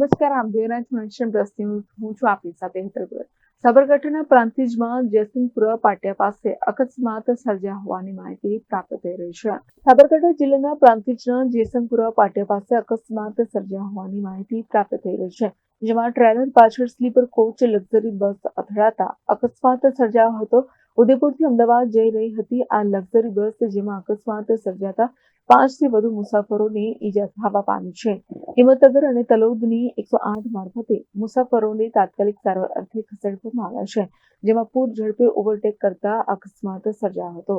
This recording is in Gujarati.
નમસ્કાર, આમ દેવરાજ નેશન હું છું આપની સાથે હેતલ સાબરકાંઠાના પ્રાંતિજમાં જયસિંહપુરા પાટિયા પાસે અકસ્માત સર્જ્યા હોવાની માહિતી પ્રાપ્ત થઈ રહી છે. સાબરકાંઠા જિલ્લાના પ્રાંતિજના જયસિંહપુરા પાટિયા પાસે અકસ્માત સર્જ્યા હોવાની માહિતી પ્રાપ્ત થઈ રહી છે. જેમાં ટ્રેલર પાછળ સ્લીપર કોચ લક્ઝરી બસ અથડાતા અકસ્માત સર્જાયો હતો. ઉદયપુરથી અમદાવાદ જઈ રહી હતી આ લક્ઝરી બસ, જેમાં અકસ્માત સર્જાતા પાંચથી વધુ મુસાફરોને ઈજા થવા પામી છે. હિંમતનગર અને તલોદની એકસો આઠ મારફતે મુસાફરોને તાત્કાલિક સારવાર અર્થે ખસેડવામાં આવ્યા છે, જેમાં પૂર ઝડપે ઓવરટેક કરતા અકસ્માત સર્જાયો હતો.